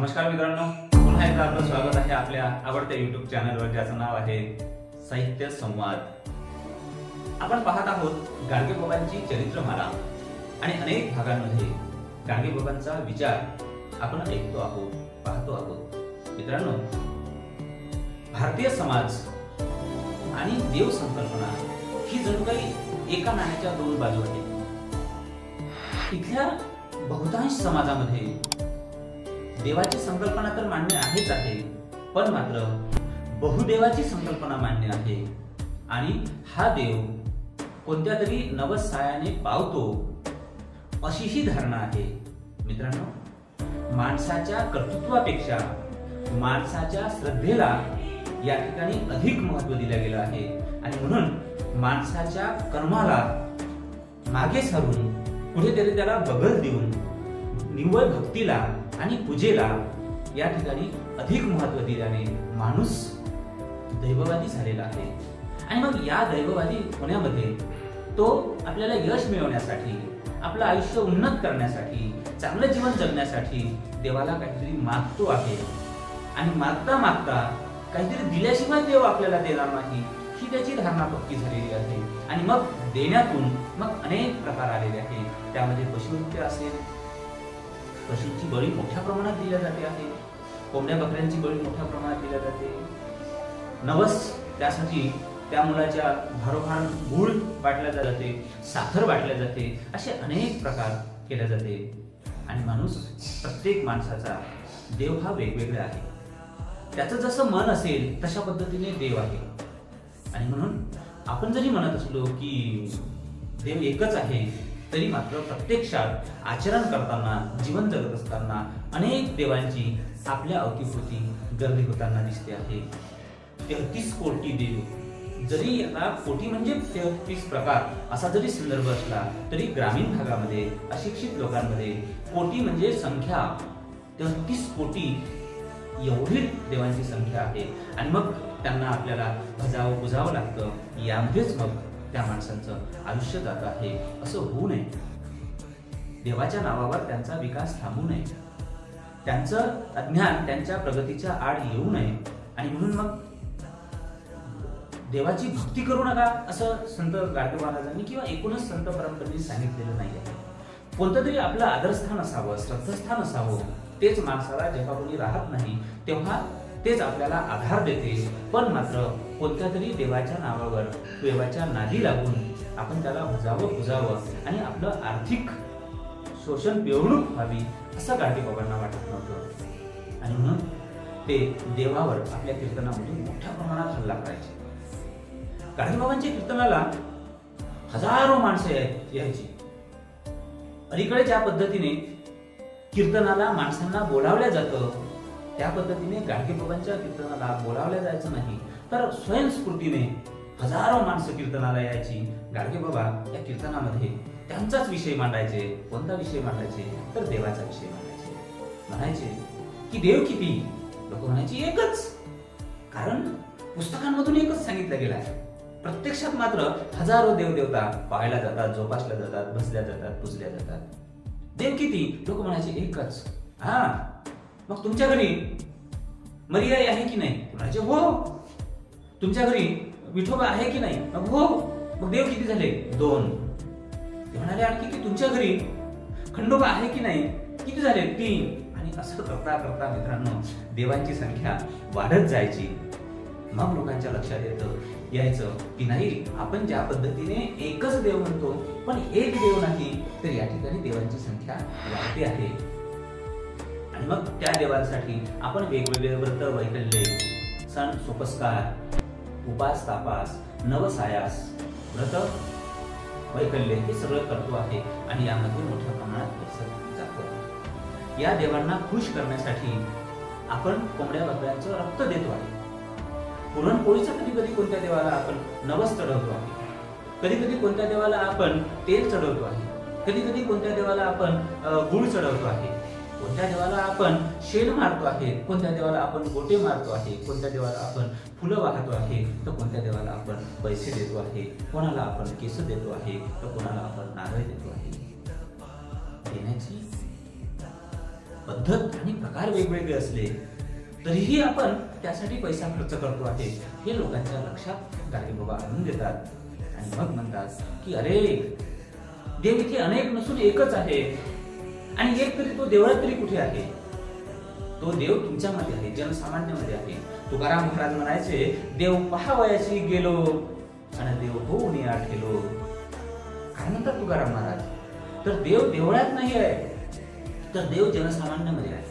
नमस्कार मित्रांनो पुन्हा एकदा आपलं स्वागत आहे आपल्या आवडत्या युट्यूब चॅनलवर ज्याचं नाव आहे साहित्य संवाद. आपण पाहत आहोत गाडगे बाबांची चरित्रमाला आणि अनेक भागांमध्ये गाडगे बाबांचा विचार आपण ऐकतो आहोत पाहतो आहोत. मित्रांनो भारतीय समाज आणि देव संकल्पना ही जणू काही एका नाण्याच्या दोन बाजू आहेत. इथल्या बहुतांश समाजामध्ये देवाची संकल्पना तर मान्य आहेच आहे. पण मात्र बहुदेवाची संकल्पना मान्य आहे. आणि हा देव कोणत्या तरी नवसायाने पावतो अशीही धारणा आहे. मित्रांनो माणसाच्या कर्तृत्वापेक्षा माणसाच्या श्रद्धेला या ठिकाणी अधिक महत्त्व दिलं गेलं आहे. आणि म्हणून माणसाच्या कर्माला मागे सारून कुठेतरी त्याला बगल देऊन निव्वळ भक्तीला आणि पूजेला या ठिकाणी अधिक महत्त्व दिल्याने माणूस दैववादी झालेला आहे. आणि मग या दैववादी होण्यामध्ये तो आपल्याला यश मिळवण्यासाठी आपलं आयुष्य उन्नत करण्यासाठी चांगलं जीवन जगण्यासाठी देवाला काहीतरी मागतो आहे. आणि मागता मागता काहीतरी दिल्याशिवाय देव आपल्याला देणार नाही ही त्याची धारणा पक्की झालेली आहे. आणि मग देण्यातून मग अनेक प्रकार आलेले आहेत. त्यामध्ये पशुहत्या असेल पशूंची बळी मोठ्या प्रमाणात दिल्या जाते आहे. कोंबड्या बकऱ्यांची बळी मोठ्या प्रमाणात दिल्या जाते. नवस त्यासाठी त्या मुलाच्या भारोभार गुळ वाटल्या जाते साखर वाटल्या जाते असे अनेक प्रकार केले जाते. आणि माणूस प्रत्येक माणसाचा देव हा वेगवेगळा आहे. त्याचं जसं मन असेल तशा पद्धतीने देव आहे. आणि म्हणून आपण जरी म्हणत असलो की देव एकच आहे तरी मात्र प्रत्यक्षात आचरण करताना जीवन जगत असताना अनेक देवांची आपल्या अवतीभोवती गर्दी होताना दिसते आहे. तेहतीस कोटी देव. जरी आता कोटी म्हणजे तेहतीस प्रकार असा जरी संदर्भ असला तरी ग्रामीण भागामध्ये अशिक्षित लोकांमध्ये कोटी म्हणजे संख्या तेहतीस कोटी एवढी देवांची संख्या आहे. आणि मग त्यांना आपल्याला भजावं बुजावं लागतं. यामध्येच मग त्या माणसांचं आयुष्य जात आहे. असं होऊ नये. देवाच्या नावावर त्यांचा विकास थांबू नये. त्यांचं अज्ञान त्यांच्या प्रगतीच्या आड येऊ नये. आणि म्हणून मग देवाची भक्ती करू नका असं संत गाडगे महाराजांनी किंवा एकूणच संत परंपरेने सांगितलेलं नाही आहे. कोणतं तरी आपलं आदरस्थान असावं श्रद्धास्थान असावं तेच माणसाला जेव्हा कोणी राहत नाही तेव्हा तेच आपल्याला आधार देते पण मात्र कोणत्या तरी देवाच्या नावावर देवाच्या नादी लागून आपण त्याला भुजावं भुजावं आणि आपलं आर्थिक शोषण पिळवणूक व्हावी असं गाडगे बाबांना वाटत नव्हतं. आणि म्हणून ते देवावर आपल्या कीर्तनामधून मोठ्या प्रमाणात हल्ला करायचे. गाडगे बाबांच्या कीर्तनाला हजारो माणसं आहेत यायची. अलीकडे ज्या पद्धतीने कीर्तनाला माणसांना बोलावल्या जातं. त्या पद्धतीने गाडगे बाबांच्या कीर्तनाला बोलावल्या जायचं नाही तर स्वयंस्फूर्तीने हजारो माणसं कीर्तनाला यायची. गाडगे बाबा या कीर्तनामध्ये त्यांचाच विषय मांडायचे. कोणता विषय मांडायचे? तर देवाचा विषय मांडायचे. म्हणायचे की देव किती? लोक म्हणायची एकच. कारण पुस्तकांमधून एकच सांगितलं गेलं आहे. प्रत्यक्षात मात्र हजारो देवदेवता पाहायला जातात जोपासल्या जातात बसल्या जातात पुजल्या जातात. देव किती? लोक म्हणायचे एकच. हा. मग तुमच्या घरी मर्यादा आहे की नाही? म्हणायचे हो. तुमच्या घरी विठोबा आहे की नाही? मग हो. मग देव किती झाले? दोन. ते म्हणाले आणखी की तुमच्या घरी खंडोबा आहे की नाही? किती झाले? तीन. आणि असं करता करता मित्रांनो देवांची संख्या वाढत जायची. मग लोकांच्या लक्षात येतं यायचं की नाही आपण ज्या पद्धतीने एकच देव म्हणतो पण एक देव नाही तर या ठिकाणी देवांची संख्या वाढते आहे. आणि मग त्या देवांसाठी आपण वेगवेगळे व्रत वैकल्ये सण सोपस्कार उपास तापास नवसायास व्रत वैकल्य हे सगळं करतो आहे आणि यामध्ये मोठ्या प्रमाणात पैसा जातो या देवांना खुश करण्यासाठी आपण कोंबड्या बकऱ्यांचं रक्त देतो आहे. पुरणपोळीचं कधी कधी कोणत्या देवाला आपण नवस चढवतो आहे. कधी कधी कोणत्या देवाला आपण तेल चढवतो आहे. कधी कधी कोणत्या देवाला आपण गुळ चढवतो आहे. कोणत्या देवाला आपण शेण मारतो आहे कोणत्या देवाला आपण गोटे मारतो आहे कोणत्या देवाला आपण फुलं वाहतो आहे तर कोणत्या देवाला आपण पैसे देतो आहे कोणाला आपण केस देतो आहे तर कोणाला आपण नारळ देतो आहे? देण्याची पद्धत आणि प्रकार वेगवेगळे असले तरीही आपण त्यासाठी पैसा खर्च करतो आहे हे लोकांच्या लक्षात गाडगे बाबा आणून देतात. आणि मग म्हणतात की अरे देव इथे अनेक नसून एकच आहे आणि एक तरी तो देवळात तरी कुठे आहे? तो देव तुमच्यामध्ये आहे जनसामान्यामध्ये आहे. तुकाराम महाराज म्हणायचे देव पहावयाशी गेलो आणि देव होऊन या ठेलो. काय म्हणतात तुकाराम महाराज? तर देव देवळात नाही आहे तर देव जनसामान्यामध्ये आहे.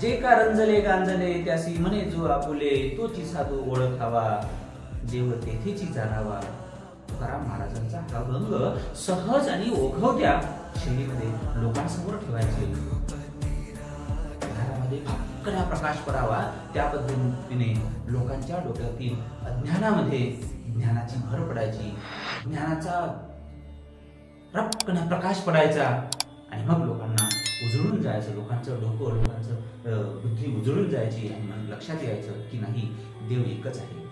जे का रंजले गांजले त्यासी म्हणे जो आपुले तोची साधू ओळखावा देव तेथेची जाणावा. तुकाराम महाराजांचा हा रंग सहज आणि ओघवत्या शैलीमध्ये लोकांसमोर ठेवायचे. घरामध्ये फाकरा प्रकाश पडावा त्या पद्धतीने लोकांच्या डोक्यातील अज्ञानामध्ये ज्ञानाची भर पडायची. ज्ञानाचा रपकन प्रकाश पडायचा. आणि मग लोकांना उजळून जायचं. लोकांचं डोकं लोकांचं बुद्धी उजळून जायची आणि मग लक्षात यायचं की नाही देव एकच आहे.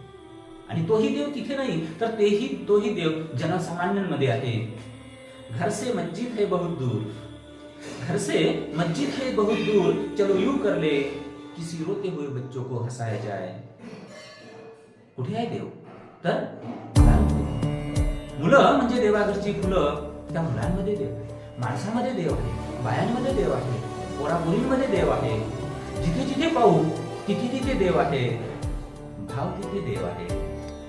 आणि तोही देव तिथे नाही तर तेही तोही देव जनसामान्यांमध्ये आहे. घर से मस्जिद है बहुत दूर। घर से मस्जिद है बहुत दूर। चलो यू कर ले किसी रोते हुए बच्चों को हंसाया जाए। कुठे आहे देव। तर? मुलं म्हणजे देवाघरची फुलं त्या मुलांमध्ये देव माणसामध्ये देव आहे. बायांमध्ये देव आहे. पोरापोरींमध्ये देव आहे. जिथे जिथे पाहू तिथे तिथे देव आहे. भाव तिथे देव आहे.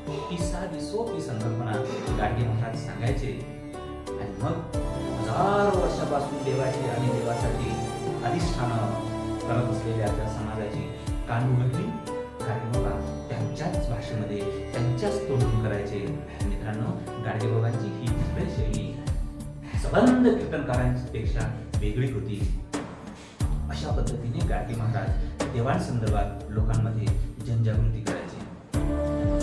ही साधी सोपी संकल्पना गाडगे महाराज सांगायचे आणि मग हजारो वर्षापासून देवाची आणि देवासाठी अधिष्ठान करत असलेल्या त्या समाजाची कान उघडली बाबा त्यांच्याच भाषेमध्ये त्यांच्याच तोंडून करायचे. मित्रांनो गाडगेबाबांची ही दुसरी शैली सबंध कीर्तनकारांपेक्षा वेगळी होती. अशा पद्धतीने गाडगे महाराज देवांसंदर्भात लोकांमध्ये जनजागृती करायचे